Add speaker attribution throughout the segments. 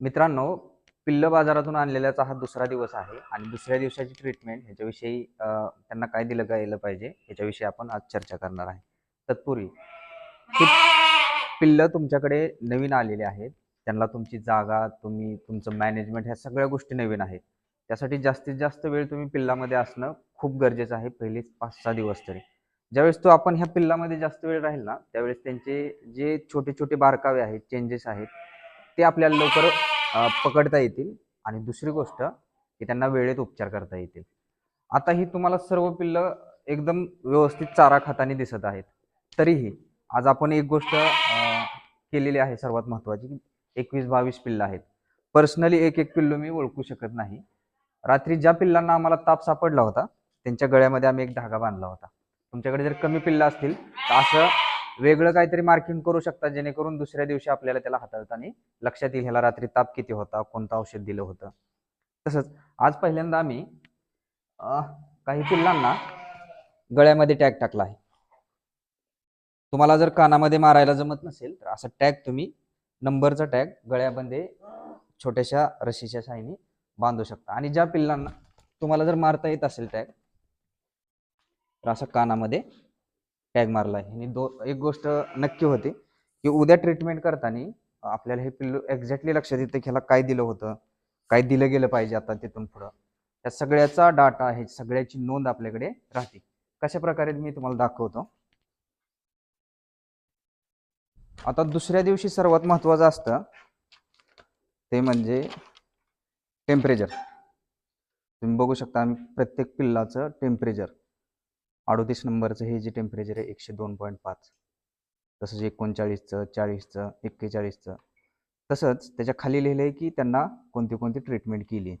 Speaker 1: मित्रांनो पिल्ल बाजारातून आणलेल्याचा हा दुसरा दिवस आहे आणि दुसऱ्या दिवसाची ट्रीटमेंट ह्याच्याविषयी त्यांना काय दिलं गेलं पाहिजे ह्याच्याविषयी आपण आज चर्चा करणार आहे. तत्पूर्वी पिल्ल पिल्लं तुमच्याकडे नवीन आलेले आहेत. त्यांना तुमची जागा तुम्ही तुमचं मॅनेजमेंट ह्या सगळ्या गोष्टी नवीन आहेत. त्यासाठी जास्तीत जास्त वेळ तुम्ही पिल्लामध्ये असणं खूप गरजेचं आहे पहिले पाच सहा दिवस तरी. ज्यावेळेस तो आपण ह्या पिल्लामध्ये जास्त वेळ राहील ना त्यावेळेस त्यांचे जे छोटे छोटे बारकावे आहेत चेंजेस आहेत ते आपल्याला लवकर पकडता येतील. आणि दुसरी गोष्ट की त्यांना वेळेत उपचार करता येतील. आता ही तुम्हाला सर्व पिल्लं एकदम व्यवस्थित चारा खाताने दिसत आहेत. तरीही आज आपण एक गोष्ट केलेली आहे सर्वात महत्त्वाची एकवीस बावीस पिल्लं आहेत. पर्सनली एक एक पिल्लू मी ओळखू शकत नाही. रात्री ज्या पिल्लांना आम्हाला ताप सापडला होता त्यांच्या गळ्यामध्ये आम्ही एक धागा बांधला होता. तुमच्याकडे जर कमी पिल्लं असतील तर असं वेगळं काहीतरी मार्किंग करू शकता जेणेकरून दुसऱ्या दिवशी आपल्याला त्याला हाताळताना लक्षात येईल ह्याला रात्री ताप किती होता कोणतं औषध दिलं होतं. तसंच आज पहिल्यांदा आम्ही काही पिल्लांना गळ्यामध्ये टॅग टाकला आहे. तुम्हाला जर कानामध्ये मारायला जमत नसेल तर असा टॅग तुम्ही नंबरचा टॅग गळ्यामध्ये छोट्याशा रशीच्या साईने बांधू शकता. आणि ज्या पिल्लांना तुम्हाला जर मारता येत असेल टॅग तर असं कानामध्ये टॅग मारला आहे दो एक गोष्ट नक्की होती की उद्या ट्रीटमेंट करताना आपल्याला हे पिल्लू एक्झॅक्टली लक्षात येतं की ह्याला काय दिलं होतं काय दिलं गेलं पाहिजे आता तिथून पुढं. त्या सगळ्याचा डाटा आहे सगळ्याची नोंद आपल्याकडे राहते. कशा प्रकारे मी तुम्हाला दाखवतो? आता दुसऱ्या दिवशी सर्वात महत्वाचं असतं ते म्हणजे टेम्परेचर तुम्ही बघू शकता आम्ही प्रत्येक पिल्लाचं टेम्परेचर अडोतीस नंबरचं हे जे टेम्परेचर आहे एकशे दोन पॉईंट पाच. तसंच एकोणचाळीसचं चाळीसचं एक्केचाळीसचं. तसंच त्याच्याखाली लिहिलं आहे की त्यांना कोणती कोणती ट्रीटमेंट केली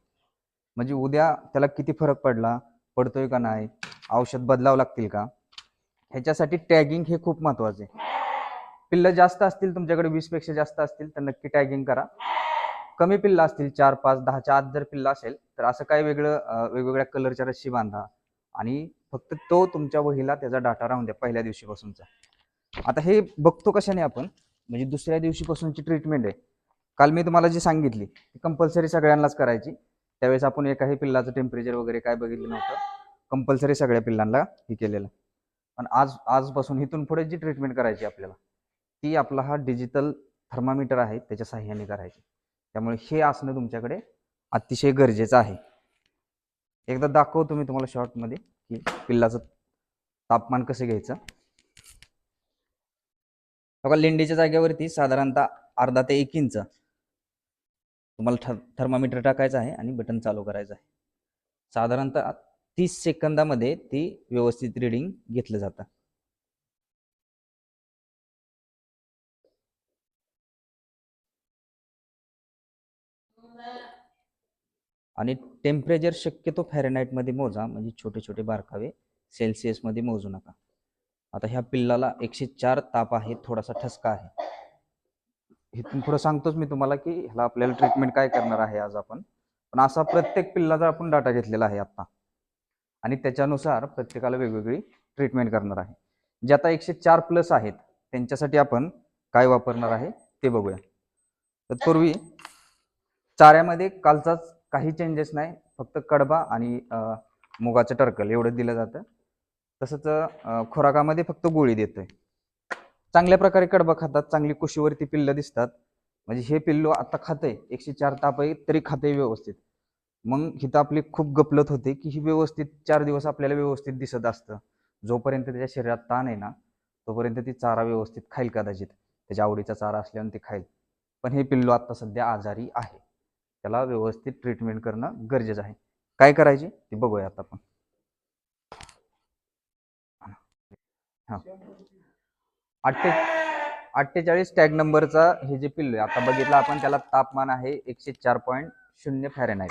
Speaker 1: म्हणजे उद्या त्याला किती फरक पडला पडतोय का नाही औषध बदलावं लागतील का? ह्याच्यासाठी टॅगिंग हे खूप महत्वाचं आहे. पिल्लं जास्त असतील तुमच्याकडे वीसपेक्षा जास्त असतील तर नक्की टॅगिंग करा. कमी पिल्लं असतील चार पाच दहाच्या आत जर पिल्लं असेल तर असं काही वेगळं वेगवेगळ्या कलरच्या रस्सी बांधा. आणि फक्त तो तुमच्या वहीला त्याचा डाटा राहून द्या पहिल्या दिवशीपासूनचा. आता हे बघतो कशाने आपण? म्हणजे दुसऱ्या दिवशीपासूनची ट्रीटमेंट आहे. काल मी तुम्हाला जी सांगितली ती कंपल्सरी सगळ्यांनाच करायची. त्यावेळेस आपण एकाही पिल्लाचं टेम्परेचर वगैरे काय बघितलं नव्हतं. कंपल्सरी सगळ्या पिल्लांना हे केलेलं. पण आज आजपासून इथून पुढे जी ट्रीटमेंट करायची आपल्याला ती आपला हा डिजिटल थर्मामीटर आहे त्याच्या साह्याने करायची. त्यामुळे हे असणं तुमच्याकडे अतिशय गरजेचं आहे. एकदा दाखवतो मी तुम्हाला शॉर्टमध्ये की पिल्लाचं तापमान कसं घ्यायचं. बघा लेंडीच्या जागेवरती साधारणतः अर्धा ते एक इंच तुम्हाला थर थर्मामीटर टाकायचं आहे आणि बटन चालू करायचं आहे. साधारणतः तीस सेकंदामध्ये ती व्यवस्थित रिडिंग घेतलं जातं. आणि टेम्परेचर शक्यतो फॅरेनाईटमध्ये मोजा म्हणजे छोटे छोटे बारकावे सेल्सिअसमध्ये मोजू नका. आता ह्या पिल्लाला एकशे चार ताप आहे थोडासा ठसका आहे. इथून पुढं सांगतोच मी तुम्हाला की ह्याला आपल्याला ट्रीटमेंट काय करणार आहे आज आपण. पण असा प्रत्येक पिल्लाचा आपण डाटा घेतलेला आहे आत्ता आणि त्याच्यानुसार प्रत्येकाला वेगवेगळी ट्रीटमेंट करणार आहे. जे आता एकशे चार प्लस आहेत त्यांच्यासाठी आपण काय वापरणार आहे ते बघूया. तत्पूर्वी चाऱ्यामध्ये कालचाच काही चेंजेस नाही. फक्त कडबा आणि मुगाचं टर्कल एवढं दिलं जातं. तसंच खुराकामध्ये फक्त गोळी देतोय. चांगल्या प्रकारे कडबा खातात चांगली कुशीवरती पिल्लं दिसतात. म्हणजे हे पिल्लू आता खातंय. एकशे चार ताप आहे तरी खातंय व्यवस्थित. मग हिथं आपली खूप गपलत होते की ही व्यवस्थित चार दिवस आपल्याला व्यवस्थित दिसत असतं. जोपर्यंत त्याच्या शरीरात ताण आहे ना तोपर्यंत ती चारा व्यवस्थित खाईल कदाचित. त्याच्या आवडीचा चारा असल्याने ते खाईल. पण हे पिल्लू आता सध्या आजारी आहे. त्याला व्यवस्थित ट्रीटमेंट करणं गरजेचं आहे. काय करायचे? ते बघूया आता आपण. हां. अठ्ठे अठ्ठेचाळीस टॅग नंबरचा हे जे पिल्लू आहे आता बघितलं आपण त्याला तापमान आहे एकशे चार पॉईंट शून्य फॅरेनाईट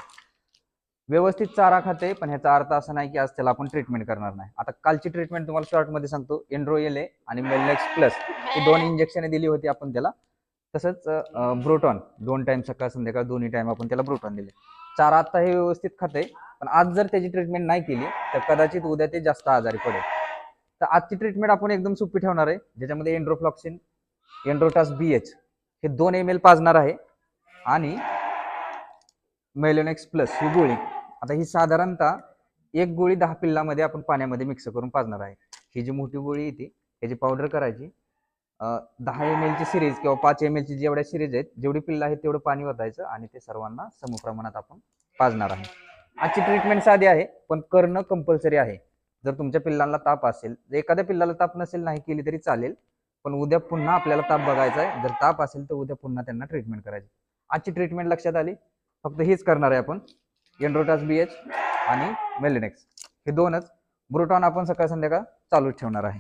Speaker 1: व्यवस्थित चारा खाते पण ह्याचा अर्थ असा नाही की आज त्याला आपण ट्रीटमेंट करणार नाही. आता कालची ट्रीटमेंट तुम्हाला शॉर्टमध्ये सांगतो. एन्ड्रोएल आणि मेलनेक्स प्लस ही दोन इंजेक्शन दिली होती आपण त्याला. तसंच ब्रोटॉन. दोन टाइम सकाळ संध्याकाळ दोन्ही टाइम आपण त्याला ब्रोटॉन दिले. चारा आता हे व्यवस्थित खाते पण आज जर त्याची ट्रीटमेंट नाही केली तर कदाचित उद्या ते जास्त आजारी पडेल. तर आजची ट्रीटमेंट आपण एकदम सोपी ठेवणार आहे ज्याच्यामध्ये एन्ड्रोफ्लॉक्सिन एन्ड्रोटास बी एच हे दोन एम एल पाजणार आहे आणि मेलोनेक्स प्लस ही गोळी. आता ही साधारणतः एक गोळी दहा पिल्लामध्ये आपण पाण्यामध्ये मिक्स करून पाजणार आहे. ही जी मोठी गोळी येते ह्याची पावडर करायची दहा एम एलची सिरीज किंवा पाच एम एलची जेवढ्या सिरीज आहेत जेवढी पिल्लं आहेत तेवढं पाणी वाचायचं आणि ते सर्वांना समप्रमाणात आपण पाजणार आहे. आजची ट्रीटमेंट साधी आहे पण करणं कंपल्सरी आहे. जर तुमच्या पिल्लांना ताप असेल जर एखाद्या पिल्लाला ताप नसेल नाही केली तरी चालेल पण उद्या पुन्हा आपल्याला ताप बघायचा आहे. जर ताप असेल तर उद्या पुन्हा त्यांना ट्रीटमेंट करायची. आजची ट्रीटमेंट लक्षात आली? फक्त हेच करणार आहे आपण. एन्ड्रोटास बी एच आणि मेलिनेक्स हे दोनच. ब्रुटॉन आपण सकाळ संध्याकाळ चालूच ठेवणार आहे.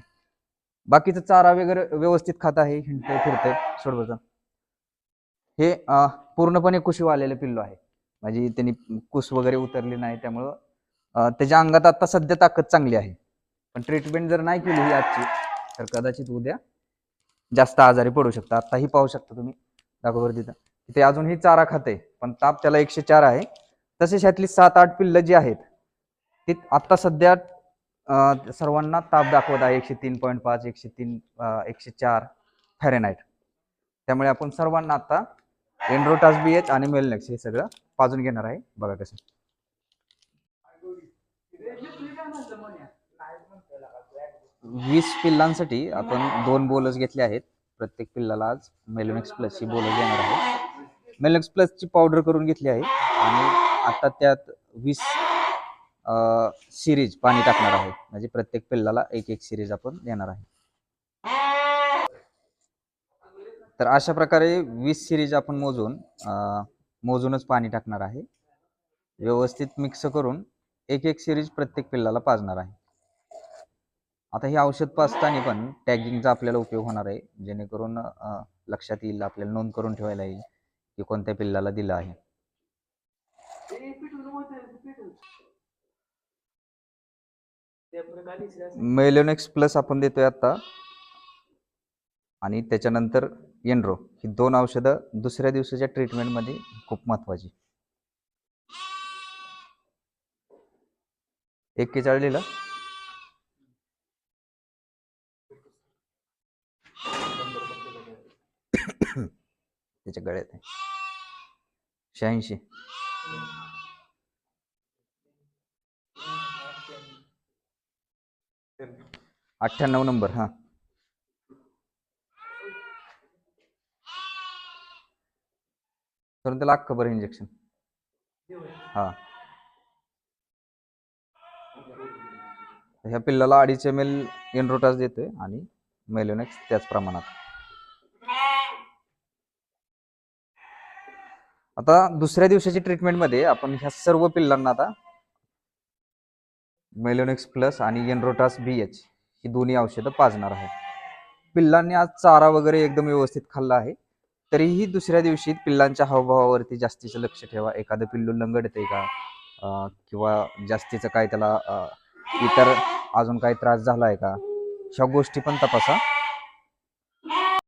Speaker 1: बाकीचं चारा वगैरे व्यवस्थित खात आहे हिंडतंय फिरतंय सोडवतं हे पूर्णपणे कुशीव आलेलं पिल्लू आहे. म्हणजे त्यांनी कुस वगैरे उतरली नाही त्यामुळं त्याच्या अंगात आता सध्या ताकद चांगली आहे. पण ट्रीटमेंट जर नाही केली ही आजची तर कदाचित उद्या जास्त आजारी पडू शकता. आत्ताही पाहू शकता तुम्ही. दाखवर तिथं. तिथे अजूनही चारा खाते पण ताप त्याला एकशे चार आहे. तसेच ह्यातली सात आठ पिल्लं जी आहेत ती आत्ता सध्या सर्वांना ताप दाखवत आहे एकशे तीन पॉईंट पाच एकशे तीन एकशे चार फॅरेनाईट त्यामुळे आपण सर्वांना आता एन्ड्रोटास बी एच आणि मेलनेक्स हे सगळं पाजून घेणार आहे. बघा कसं. वीस पिल्लांसाठी आपण दोन बोलस घेतले आहेत. प्रत्येक पिल्लाला आज मेलोनेक्स प्लसची बोलस घेणार आहे. मेलोनेक्स प्लसची पावडर करून घेतली आहे. आणि आता त्यात वीस सिरीज पाणी टाकणार आहे म्हणजे प्रत्येक पिल्लाला एक एक सिरीज आपण देणार आहे. तर अशा प्रकारे वीस सिरीज आपण मोजून मोजूनच पाणी टाकणार आहे. व्यवस्थित मिक्स करून एक एक सिरीज प्रत्येक पिल्लाला पाजणार आहे. आता हे औषध पाजताना पण टॅगिंगचा आपल्याला उपयोग होणार आहे. जेणेकरून लक्षात येईल आपल्याला नोंद करून ठेवायला येईल की कोणत्या पिल्लाला दिलं आहे. मेलोनेक्स प्लस आपण देतोय आता. आणि त्याच्यानंतर एनरो ही दोन औषधं दुसऱ्या दिवसाच्या ट्रीटमेंटमध्ये खूप महत्वाची एक्केचाळीस त्याच्या गळ्यात आहे. शहाऐंशी. अठ्ठ्याण्णव नंबर हा. करून त्याला अख्खं बरं इंजेक्शन हा. ह्या पिल्लाला अडीच एम एल एनरोटास देतोय आणि मेलोनेक्स त्याच प्रमाणात. आता दुसऱ्या दिवसाची ट्रीटमेंटमध्ये आपण ह्या सर्व पिल्लांना आता मेलोनेक्स प्लस आणि एनरोटास बी एच ही दोन्ही औषधं पाजणार आहे. पिल्लांनी आज चारा वगैरे एकदम व्यवस्थित खाल्ला आहे. तरीही दुसऱ्या दिवशी पिल्लांच्या हावभावावरती जास्तीचं लक्ष ठेवा. एखादं पिल्लू लंगडते का? किंवा जास्तीचं काय त्याला इतर अजून काही त्रास झाला आहे का? ह्या गोष्टी पण तपासा.